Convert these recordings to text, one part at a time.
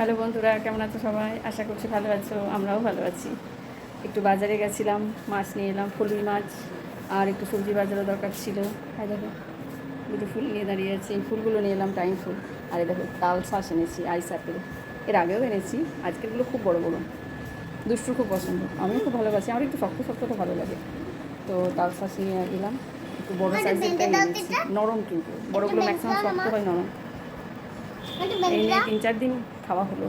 Hello বন্ধুরা কেমন আছো সবাই? আশা করছি ভালো আছো আমরাও ভালো আছি। একটু বাজারে গেছিলাম মাছ নিয়ে এলাম ফুলবি মাছ আর একটু সবজি বাজারও দরকার ছিল। আর দেখো দুটো ফুল নিয়ে দাঁড়িয়ে আছি। এই ফুলগুলো নিয়ে এলাম টাইম ফুল। আর এই দেখো তাল শাঁস এনেছি আইস আপেল। এর আগেও এনেছি আজকেরগুলো খুব বড় বড়। দুষ্টুর খুব পছন্দ। আমিও খুব ভালোবাসি আমার একটু শক্ত শক্তটা ভালো লাগে। তো তাল শাঁস নিয়ে এলাম একটু বড়ো নিয়েছি নরম কিন্তু বড়গুলো ম্যাক্সিমাম শক্ত হয় নরম। এই নিয়ে তিন চার দিন খাওয়া হলো।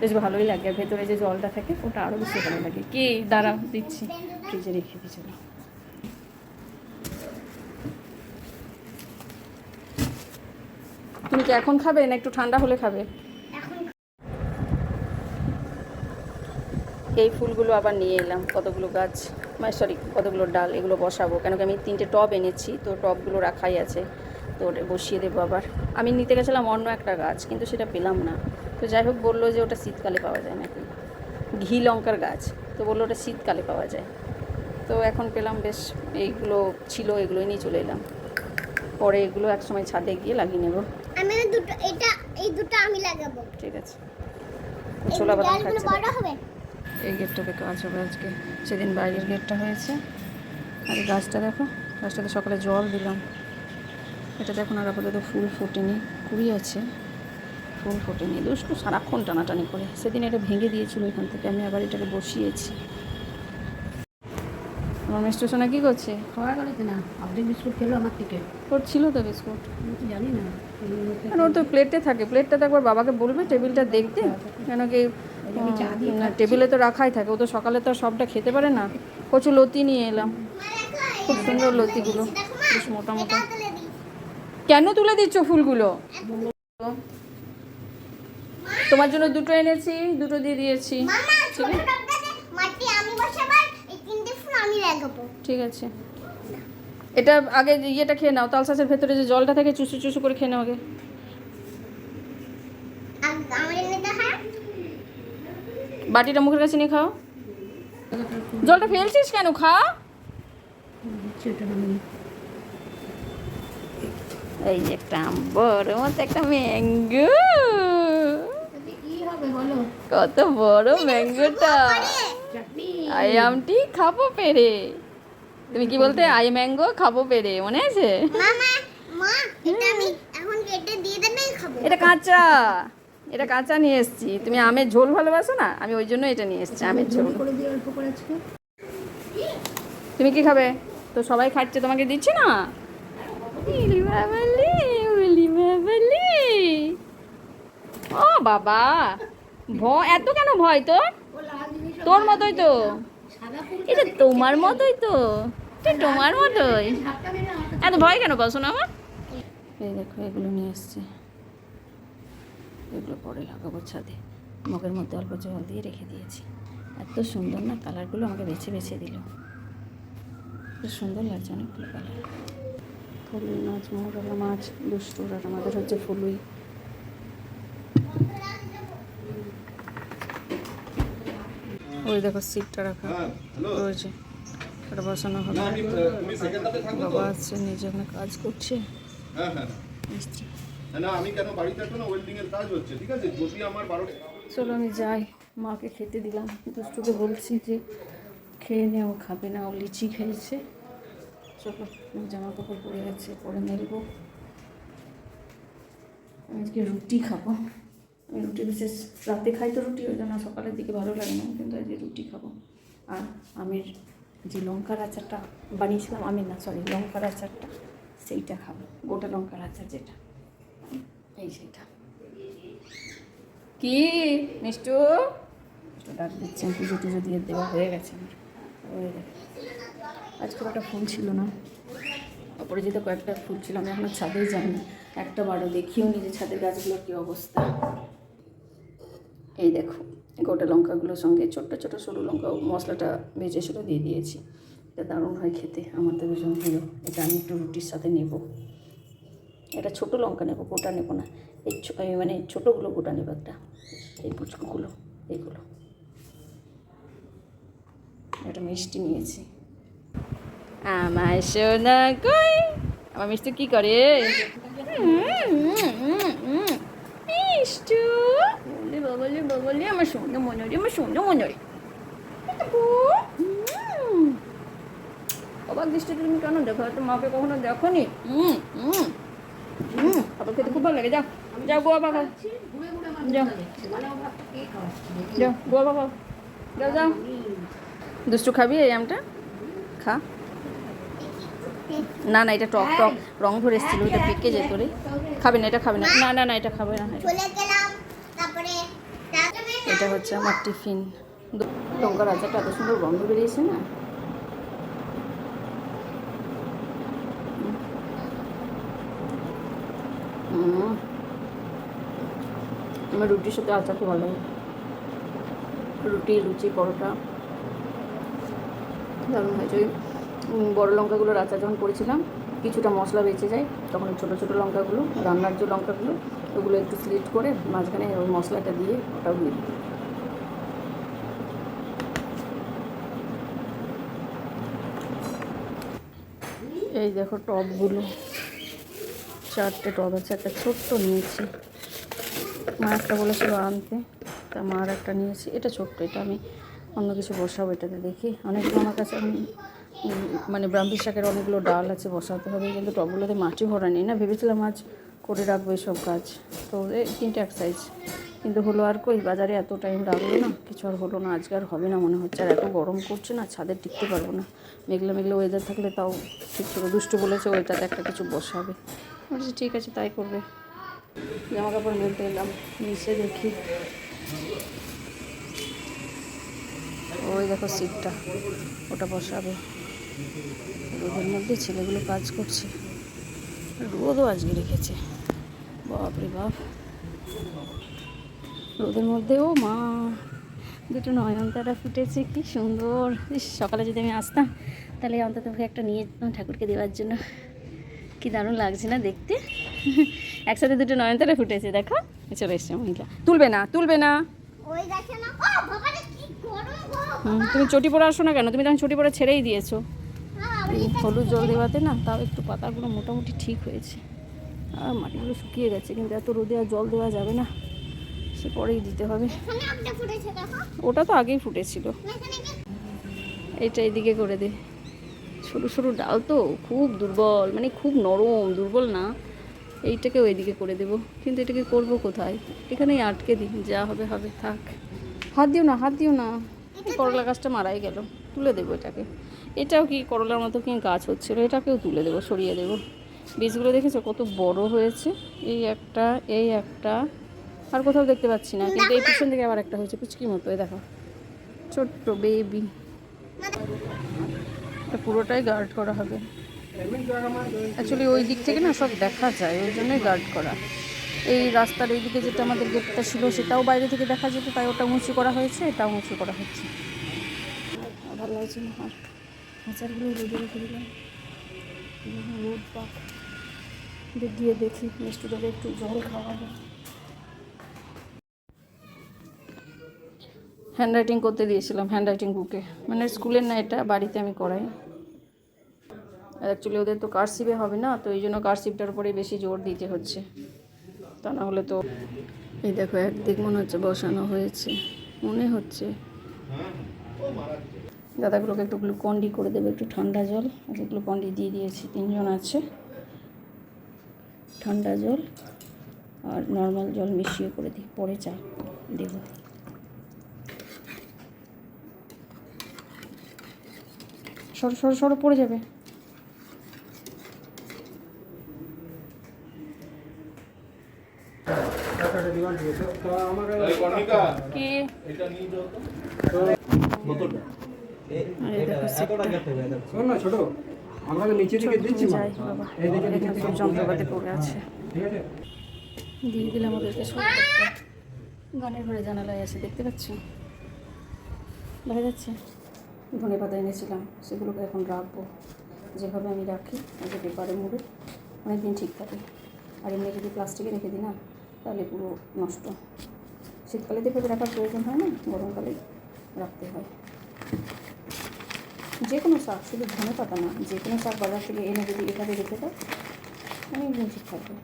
বেশ ভালোই লাগে আর ভেতরে যে জলটা থাকে ওটা আরও বেশি ভালো লাগে। কি দাঁড়া দিচ্ছি। ফ্রিজে রেখে দিচ্ছি তুমি কি এখন খাবে না একটু ঠান্ডা হলে খাবে? এই ফুলগুলো আবার নিয়ে এলাম কতগুলো গাছ মানে সরি কতগুলো ডাল এগুলো বসাবো। কেন কি আমি তিনটে টব এনেছি তো টবগুলো রাখাই আছে। তো ওটা বসিয়ে দেবো আবার। আমি নিতে গেছিলাম অন্য একটা গাছ কিন্তু সেটা পেলাম না। তো যাই হোক বলল যে ওটা শীতকালে পাওয়া যায় নাকি। ঘি লঙ্কার গাছ তো বলল ওটা শীতকালে পাওয়া যায়। তো এখন পেলাম বেশ এইগুলো ছিল এগুলোই নিয়ে চলে এলাম। পরে এগুলো এক সময় ছাদে গিয়ে লাগিয়ে নেব। আমি দুটো এটা এই দুটো আমি লাগাবো। ঠিক আছে। ছোলা বাদাম বড় হবে? এই গেটটাতে কাজ হবে আজকে। সেদিন বাইরের গেটটা হয়েছে। আর গাছটা দেখো গাছটাতে সকালে জল দিলাম। এটা দেখুন আর আপাতত ফুল ফোটেনি কুড়ি আছে। ফুল ফোটেনি দুষ্টু সারাক্ষণ টানাটানি করে। সেদিন এটা ভেঙে দিয়েছিল এখান থেকে আমি আবার এটাকে বসিয়েছি। আমার মিষ্টি সোনা কী করছে? খাওয়া গেল না। আপনি বিস্কুট খেলো আমার থেকে। ওর ছিল তো বিস্কুট। জানি না। আর ওর তো প্লেটে থাকে প্লেটটা তো একবার বাবাকে বলবে টেবিলটা দেখতে। কেন কি টেবিলে তো রাখাই থাকে ও তো সকালে তো আর সবটা খেতে পারে না। কচু লতি নিয়ে এলাম। খুব সুন্দর লতিগুলো বেশ মোটা মোটা। কেন তুলে দিচ্ছ ফুলগুলো? তোমার জন্য দুটো এনেছি দুটো দিয়ে দিয়েছি। মামা ছোট টবটাতে মাটি আমি বসাবার এই তিনটে ফুল আমি লাগাবো। ঠিক আছে। এটা আগে ইয়েটা খেয়ে নাও তালসাসের ভেতরে যে জলটা থাকে চুষু চুষু করে খেয়ে নাও আগে। হয়। বাটিটা মুখের কাছে নিয়ে খাও। জলটা ফেলছিস কেন খা। এই যে একটা বড় মতো একটা ম্যাঙ্গো। কত বড় ম্যাঙ্গোটা। আই আমটি খাব পেরে। তুমি কি বলতে আই ম্যাঙ্গো খাব পেরে মনে আছে? এটা আমি কাঁচা। এটা কাঁচা নিয়ে এসেছি। তুমি আমের ঝোল ভালোবাসো না? আমি ওই জন্য এটা নিয়ে এসেছি আমের ঝোল। তুমি কি খাবে? তো সবাই খাচ্ছে তোমাকে দিচ্ছি না? বাবালি, উলি বাবালি। ও বাবা ভয় এত কেন ভয় জিনিস তোর মতোই তো। এটা তোমার মতোই তো। তোমার মতোই। এত ভয় কেন পাচ্ছ না আমার? এই দেখো এগুলো নিয়ে এসছে। এগুলো পরে লাগাবো ছাদে। মগের মধ্যে অল্প জল দিয়ে রেখে দিয়েছি। এত সুন্দর না কালারগুলো আমাকে বেছে বেছে দিল। সুন্দর লাগছে অনেকগুলো কালার ফুলুই মাছ মৌরলা মাছ দুষ্টুর আর আমাদের হচ্ছে ফুলুই। ওই দেখো সিটটা রাখা। রয়েছে ওটা বসানো হবে? বাবা আসছে নিজে ওখানে কাজ করছে। হ্যাঁ হ্যাঁ। চলো আমি যাই। মাকে খেতে দিলাম। দুষ্টুকে বলছি যে খেয়ে নে ও খাবে না ও লিচি খেয়েছে। চলো জামা কাপড় পরে গেছে, পরে মেলবো। আজকে রুটি খাব। আমি রুটি বিশেষ রাতে খাই তো রুটি, ওই জন্য সকালের দিকে ভালো লাগে না, কিন্তু আজকে রুটি খাব। আর আমের যে লঙ্কার আচারটা বানিয়েছিলাম, আমি না সরি লঙ্কার আচারটা, সেইটা খাব, গোটা লঙ্কার আচার যেটা। এই সেইটা। কি, মিষ্টু? ডাক দিচ্ছেন পুজো টুজো দিয়ে দেওয়া হয়ে গেছে আমার। হয়ে গেছে। আজকে একটা ফুল ছিল না। অপরাজিত কয়েকটা ফুল ছিল, আমি এখনও ছাদেই যাইনি। একটা বারো দেখিও নি যে ছাদের গাছগুলোর কী অবস্থা। এই দেখো, গোটা লঙ্কাগুলোর সঙ্গে ছোট্ট ছোটো সরু লঙ্কা মশলাটা ভেজে সেটা দিয়ে দিয়েছি। এটা দারুণ হয় খেতে, আমার তো ভীষণ প্রিয়। এটা আমি একটু রুটির সাথে নেব। এটা ছোটো লঙ্কা নেব, গোটা নেব না। এই মানে ছোটোগুলো গোটা নেব একটা। এই পুচকুগুলো এইগুলো একটা মিষ্টি নিয়েছি। আমার সোনা কই? আমার মিষ্টি কি করে? মিষ্টু? বলে বাবা আমার সুন্দর মনে রে আমার সুন্দর মনে রে অবাক দৃষ্টিতে তুমি কেন দেখো? তো মাকে কখনো দেখো নি আবার খেতে খুব ভালো লাগে। যাও যাও গোয়া বাবা। যাও। যাও গোয়া বাবা। যাও যাও। দুষ্টু খাবি এই আমটা? খা। না না এটা টক টক রং ধরে এসেছিল ওটা পেকে যেত রে। খাবে না এটা খাবে না। না না না এটা খাবে না। এটা- এটা হচ্ছে আমার টিফিন। লঙ্কার আচারটা এত সুন্দর গন্ধ বেরিয়েছে না। আমার রুটির সাথে আচার খুব ভালো রুটি লুচি পরোটা। দারুণ হয়েছে। বড় লঙ্কাগুলোর আচার যখন করেছিলাম কিছুটা মশলা বেঁচে যায় তখন ছোটো ছোটো লঙ্কাগুলো রান্নার যে লঙ্কাগুলো ওগুলো একটু স্লিট করে মাঝখানে ওই মশলাটা দিয়ে ওটাও দিয়ে দিই। এই দেখো টবগুলো চারটে টব আছে একটা ছোট্ট নিয়েছি। মা একটা বলেছিল আনতে তা মার একটা নিয়েছি। এটা ছোট্ট এটা আমি অন্য কিছু বসাবো এটাতে দেখি। অনেকগুলো আমার কাছে উম, মানে ব্রাহ্মী শাকের অনেকগুলো ডাল আছে, বসাতে হবে, কিন্তু টবগুলোতে মাটি ভরা নেই না। ভেবেছিলাম আজ করে রাখব এইসব কাজ। তো তিনটে এক সাইজ কিন্তু হলো আর কই, বাজারে এত টাইম লাগল না, কিছু আর হলো না, আজকে আর হবে না মনে হচ্ছে। আর এত গরম করছে না, ছাদে টিকতে পারব না। মেঘলা মেঘলা ওয়েদার থাকলে তাও ঠিক ছিল। দুষ্টু বলেছে ওইটাতে একটা কিছু বসাবে। বলছি, ঠিক আছে, তাই করবে। জামা কাপড় মেলতে এলাম, নিচে দেখি। ওই দেখো সিটটা ওটা বসাবে। রোদের মধ্যে ছেলেগুলো কাজ করছে। রোদও আজকে রেখেছে বাপরে বাপ। রোদের মধ্যেও মা দুটো নয়নতারা ফুটেছে কি সুন্দর। সকালে যদি আমি আসতাম তাহলে অন্তত একটা নিয়ে যেতাম ঠাকুরকে দেওয়ার জন্য। কি দারুণ লাগছে না দেখতে? একসাথে দুটো নয়নতারা ফুটেছে দেখো। চলে এসছে মহিলা। তুলবে না তুলবে না। তুমি চটি পরে আসো না কেন? তুমি তখন চটি পরে ছেড়েই দিয়েছ। হলুদ জল দেওয়াতে না, তাও একটু পাতাগুলো মোটামুটি ঠিক হয়েছে। আর মাটিগুলো শুকিয়ে গেছে, কিন্তু এত রোদে আর জল দেওয়া যাবে না, সে পরেই দিতে হবে। ওটা তো আগেই ফুটেছিল। এইটা এদিকে করে দে। সরু সরু ডাল তো খুব দুর্বল মানে খুব নরম, দুর্বল না। এইটাকে ওইদিকে করে দেবো। কিন্তু এটাকে করব কোথায়? এখানেই আটকে দিই, যা হবে হবে, থাক। হাত দিও না, হাত দিও না। করলা গাছটা মারাই গেল, তুলে দেবো এটাকে। এটাও কি করলার মতো কি গাছ হচ্ছিল এটাকেও তুলে দেবো, সরিয়ে দেবো। বীজগুলো দেখেছ কত বড় হয়েছে? এই একটা এই একটা, আর কোথাও দেখতে পাচ্ছি না, কিন্তু এই পিছন থেকে আবার একটা হয়েছে পুচকি মতো, এই দেখো। ছোট্ট বেবি। এটা পুরোটাই গার্ড করা হবে। অ্যাকচুয়ালি ওই দিক থেকে না সব দেখা যায়, ওই জন্যই গার্ড করা। এই রাস্তার এই দিকে যেটা আমাদের গেটটা ছিল, সেটাও বাইরে থেকে দেখা যেত, তাই ওটা উঁচু করা হয়েছে, এটাও উঁচু করা হচ্ছে। ভালো লাগছে না আচারগুলো রোদে রেখে দিলাম। রোদ পাক। দিয়ে দেখি মিষ্টুটাকে একটু জল খাওয়াবো। হ্যান্ড রাইটিং করতে দিয়েছিলাম হ্যান্ড রাইটিং বুকে মানে স্কুলের না এটা বাড়িতে আমি করাই। অ্যাকচুয়ালি ওদের তো কারসিপে হবে না তো এই জন্য কারসিপটার উপরে বেশি জোর দিতে হচ্ছে। তা না হলে তো এই দেখো একদিক মনে হচ্ছে বসানো হয়েছে। মনে হচ্ছে। দাদাগুলোকে একটু গ্লুকন্ডি করে দেবে একটু ঠান্ডা জল। আর গ্লুকন্ডি দিয়ে দিয়েছি তিনজন আছে। ঠান্ডা জল আর নর্মাল জল মিশিয়ে করে দিই পরে চা দেবো। সরো সরো সরো পড়ে যাবে। এই কি? এটা নিয়ে যাও তো। আরে দেখো সেটটা ছোট। আমরা তো নিচে দিকে দিচ্ছি মা। যাই বাবা দিকে যন্ত্রপাতি পড়ে আছে। ঠিক আছে? দিয়ে দিলাম ওদেরকে সব। গানের ঘরে জানালায় আছে দেখতে পাচ্ছ? দেখা যাচ্ছে? ধনে পাতা এনেছিলাম সেগুলোকে এখন রাখব। যেভাবে আমি রাখি আগে পেপারে মুড়ে। অনেক দিন ঠিক থাকে। আর এমনি যদি প্লাস্টিকে রেখে দিই না তাহলে পুরো নষ্ট। শীতকালে তো রাখার প্রয়োজন হয় না গরমকালেই রাখতে হয়। যে কোনো শাক, শুধু ধনে পাতা না, যে কোনো শাক বাজার থেকে এনে যদি এভাবে রেখে দাও, অনেক দিন ঠিক থাকবে।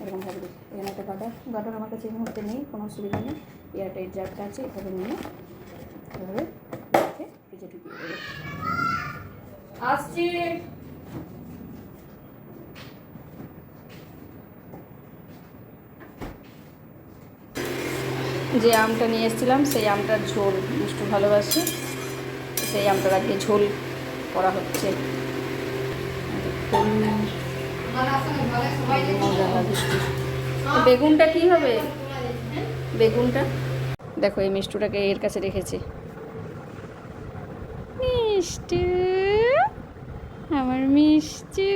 এরকম থাকবে। এখানে একটা গার্ডার গার্ডার আমার কাছে এই মুহূর্তে নেই, কোনো অসুবিধা নেই। এয়ারটাইট জারটা আছে, এভাবে নিয়ে এভাবে রেখে ঢুকিয়ে দেবে। আসছি। যে আমটা নিয়ে এসেছিলাম, সেই আমটার ঝোল, মিষ্টি ভালোবাসে। সেই আমটার আগে ঝোল করা হচ্ছে। বেগুনটা কি হবে? বেগুনটা? দেখো, এই মিষ্টুটাকে এর কাছে রেখেছে। মিষ্টি, আমার মিষ্টি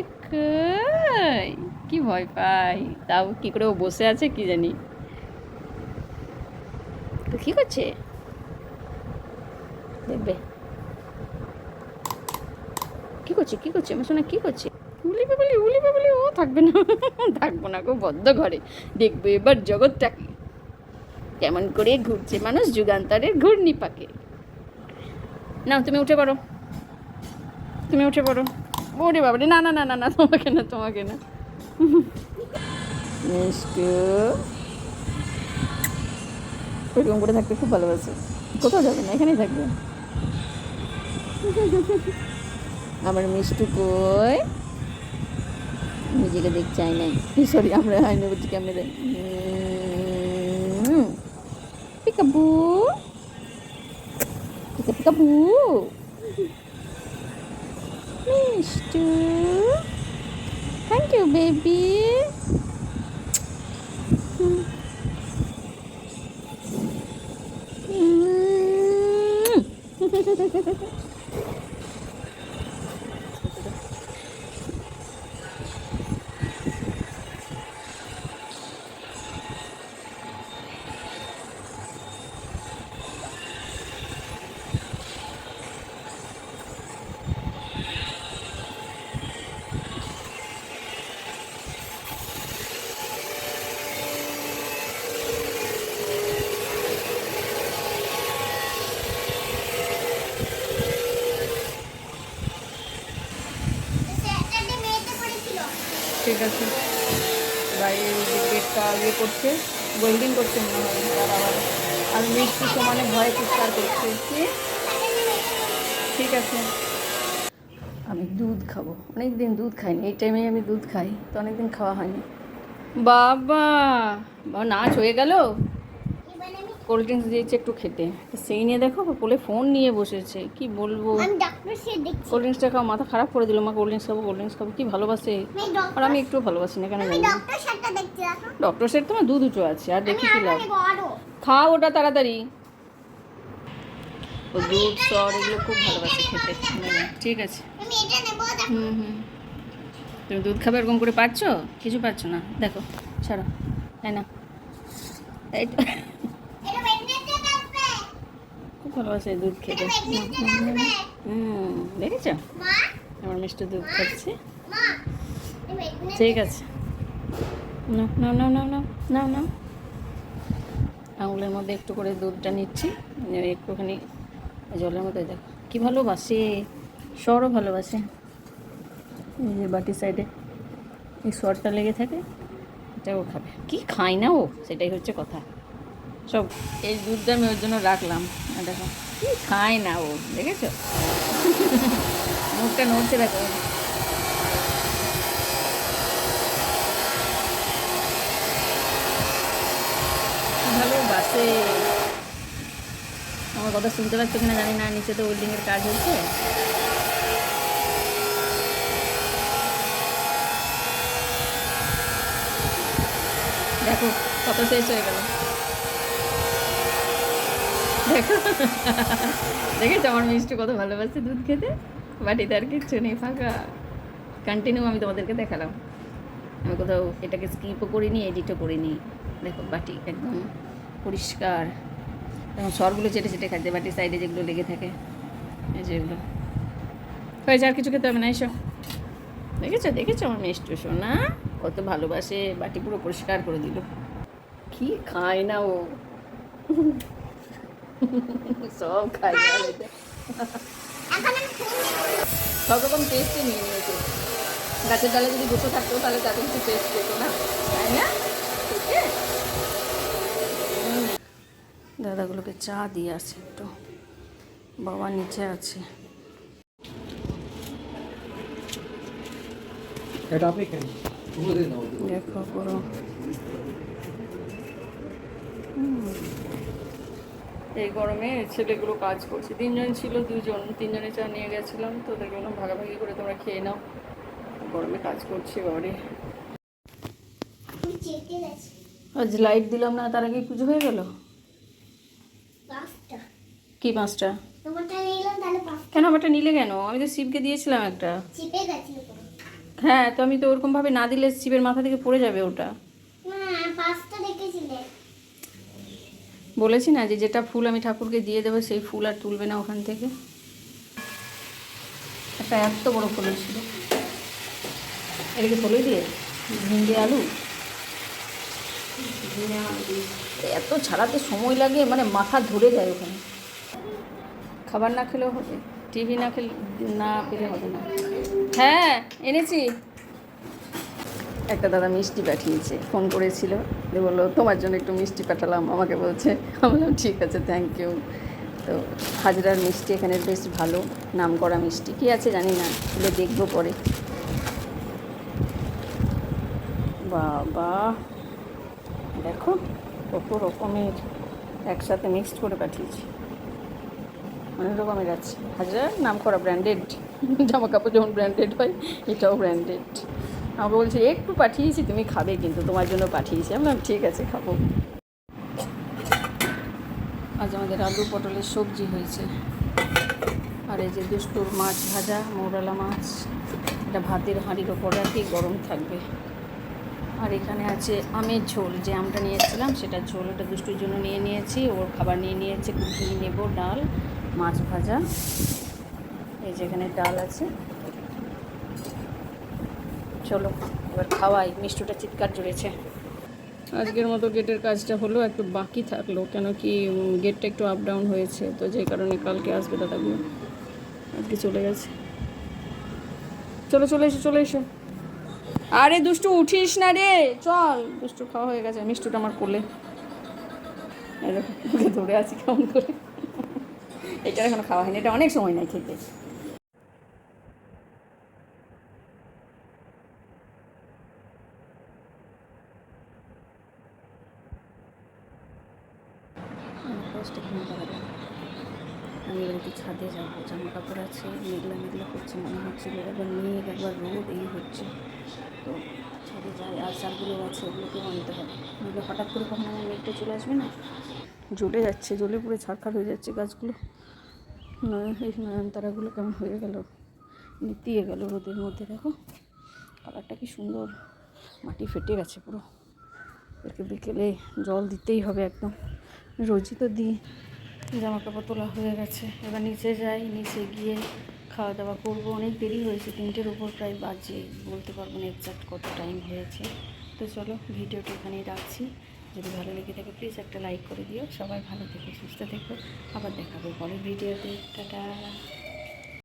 কি ভয় পাই? তাও কি করে ও বসে আছে কি জানি। তো কি করছে? দেখবে। করছে? কি করছে? আমার শোনা কি করছে? উলি বাবলি উলি বাবলি ও থাকবে না। থাকব না গো, বদ্ধ ঘরে। দেখবে এবার জগৎটাকে কেমন করে ঘুরছে মানুষ যুগান্তরের ঘূর্ণি পাকে। না তুমি উঠে পড়ো। তুমি উঠে পড়ো। ওরে বাবারে, না না না না না, তোমাকে না তোমাকে না। ওইরকম করে থাকতে খুব ভালোবাসে। কোথাও যাবে না, এখানেই থাকবে। আমার মিষ্টু কই? নিজেকে দেখ চাই নাই। সরি আমরা আইনে বলছি কেমনে দেয় peekaboo Pika peekaboo Mishtu. Thank you baby ঠিক আছে বাইরে গেটটা ইয়ে করছে ওয়েল্ডিং করছে মনে হয়। তার আবার আর মিষ্টি সমানে ভয় চিৎকার করছে। ঠিক আছে। আমি দুধ খাব। অনেক দিন দুধ খাইনি। এই টাইমে আমি দুধ খাই। তো অনেক দিন খাওয়া হয়নি। বাবা! বা নাচ হয়ে গেল? কোল্ড ড্রিঙ্কস দিয়েছে একটু খেতে। সেই নিয়ে দেখো কোলে ফোন নিয়ে বসেছে কি বলব? কোল্ড ড্রিঙ্কসটা খাওয়া মাথা খারাপ করে দিল মা কোল্ড ড্রিঙ্কস খাব কোল্ড ড্রিঙ্কস খাব কি ভালোবাসে? আর আমি একটু ভালোবাসি না কেন জানি ডক্টর সেট তোমার দু দুটো আছে আর দেখি কি লাভ। খাও ওটা তাড়াতাড়ি। ও দুধ সর এগুলো খুব ভালোবাসে খেতে। ঠিক আছে। হুম হুম। তুমি দুধ খাবে এরকম করে পাচ্ছ কিছু পাচ্ছ না। দেখো ছাড়ো তাই না এই তো। খুব ভালোবাসে দুধ খেতে। হুম, দেখেছ? আমার মিষ্টি দুধ খাচ্ছে। ঠিক আছে। নাও নাও নাও নাও নাও নাও নাও। আঙুলের মধ্যে একটু করে দুধটা নিচ্ছি। একটুখানি জলের মধ্যে দেখো। কী ভালোবাসে, সরও ভালোবাসে। এই যে বাটির সাইডে এই সরটা লেগে থাকে, এটাও খাবে। কি খায় না ও? সেটাই হচ্ছে কথা। সব এই দুধটা আমি ওর জন্য রাখলাম। দেখো খায় না ও, দেখেছ? মুখটা নড়ছে দেখো। ভালোবাসে আমার কথা শুনতে পাচ্ছ কিনা জানি না, নিচে তো ওয়েল্ডিংয়ের কাজ হচ্ছে। দেখো কত শেষ হয়ে গেল। দেখো দেখেছ আমার মিষ্টি কত ভালোবাসে দুধ খেতে? বাটিতে আর কিচ্ছু নেই, ফাঁকা। কন্টিনিউ আমি তোমাদেরকে দেখালাম। আমি কোথাও এটাকে স্কিপও করিনি এডিটও করিনি। দেখো, বাটি একদম পরিষ্কার। এখন সরগুলো চেটে চেটে খাচ্ছে বাটির সাইডে যেগুলো লেগে থাকে যেগুলো হয়েছে আর কিছু খেতে হবে না, এসো। দেখেছ দেখেছ আমার মিষ্টি সোনা? কত ভালোবাসে, বাটি পুরো পরিষ্কার করে দিল। কি খায় না ও? সব ফোন সব রকম টেস্টে নিয়ে নিয়েছে। গাছের ডালে যদি বসে থাকতো তাহলে তাতে কিছু টেস্ট পেত না? তাই না? আছে? দাদাগুলোকে চা দিয়ে আসে একটু। বাবা নিচে আছে। এটা আপনি খেন দেখো পুরো। এই গরমে ছেলেগুলো কাজ করছে। তিনজন ছিল দুজন। তিনজনে চা নিয়ে গেছিলাম তো ওদেরকে বললাম ভাগাভাগি করে তোমরা খেয়ে নাও। গরমে কাজ করছে বাবারে। গেছি আজ লাইট দিলাম না তার আগে পুজো হয়ে গেল? কি পাঁচটা? কেন আমারটা নিলে কেন? আমি তো শিবকে দিয়েছিলাম একটা। হ্যাঁ তো আমি তো ওরকমভাবে না দিলে শিবের মাথা থেকে পড়ে যাবে ওটা। বলেছি না যে যেটা ফুল আমি ঠাকুরকে দিয়ে দেবো, সেই ফুল আর তুলবে না ওখান থেকে। একটা এত বড় ফুল ছিল এটাকে ফলে দিয়ে ঝিঙ্গে আলু। এত ছাড়াতে সময় লাগে মানে মাথা ধরে যায় ওখানে। খাবার না খেলেও হবে, টিভি না খেলে, না পেলে হবে না। হ্যাঁ এনেছি। একটা দাদা মিষ্টি পাঠিয়েছে, ফোন করেছিল। দিয়ে বলল, তোমার জন্য একটু মিষ্টি পাঠালাম। আমাকে বলছে, আমি বললাম, ঠিক আছে থ্যাংক ইউ তো হাজরার মিষ্টি এখানে বেশ ভালো নাম করা মিষ্টি। কী আছে জানি না খুলে দেখব পরে। বাবা, দেখো, কত রকমের একসাথে মিক্সড করে পাঠিয়েছি। অনেক রকমের আছে। হাজরার নাম করা ব্র্যান্ডেড জামা কাপড় যেমন ব্র্যান্ডেড হয়, এটাও ব্র্যান্ডেড আমাকে বলছে, একটু পাঠিয়েছি, তুমি খাবে কিন্তু, তোমার জন্য পাঠিয়েছি। আমি ঠিক আছে, খাব। আজ আমাদের আলু পটলের সবজি হয়েছে। আর এই যে দুষ্টুর মাছ ভাজা, মৌরালা মাছ, এটা ভাতের হাঁড়ির ওপর রাখি, গরম থাকবে। আর এখানে আছে আমের ঝোল, যে আমটা নিয়েছিলাম, সেটা ঝোল, ওটা দুষ্টুর জন্য নিয়ে নিয়েছি, ওর খাবার নিয়ে নিয়েছে ঘি নেব, ডাল, মাছ ভাজা। এই যে এখানে ডাল আছে। চলো, এবার খাওয়াই। মিষ্টুটা চিৎকার জুড়েছে আজকের মতো গেটের কাজটা হলো, একটু বাকি থাকল, কেন কি গেটটা একটু আপ ডাউন হয়েছে, তো যে কারণে কালকে আসবে দাদাগুলো আজকে চলে গেছে। চলো, চলে এসো চলে এসো। আরে দুষ্টু, উঠিস না রে। চল। দুষ্টু খাওয়া হয়ে গেছে, মিষ্টুটা আমার কোলে। ধরে আছি কেমন করে। এটা এখনও খাওয়া হয়নি, এটা অনেক সময় নেই খেতে ফার্স্ট এখানে দাঁড়াবো আমি এবার একটু ছাদে যাব আছে মেঘলা মেঘলা করছে মনে হচ্ছিল। একবার মেঘ একবার রোদ এই হচ্ছে। তো ছাদে যাই আর সারগুলো আছে, ওগুলোকেও আনতে হবে। নইলে হঠাৎ করে কখনো মেঘটা চলে আসবে না? জ্বলে যাচ্ছে, জ্বলে পুরো ছাড়খাড় হয়ে যাচ্ছে গাছগুলো। এই নয়নতারাগুলো কেমন হয়ে গেল? নিতিয়ে গেল রোদের মধ্যে, দেখো। কালারটা কি সুন্দর। মাটি ফেটে গেছে পুরো। একে বিকেলে জল দিতেই হবে একদম। রোজই তো দিই। জামা কাপড় তোলা হয়ে গেছে। এবার নিচে যাই, নিচে গিয়ে খাওয়া দাওয়া করব। অনেক দেরি হয়েছে, তিনটের উপর প্রায় বাজে, বলতে পারব না এক্স্যাক্ট কত টাইম হয়েছে। তো চলো, ভিডিওটা এখানেই রাখছি। যদি ভালো লেগে থাকে প্লিজ একটা লাইক করে দিও। সবাই ভালো থেকো, সুস্থ থেকো। আবার দেখাবো পরের ভিডিওতে। টাটা!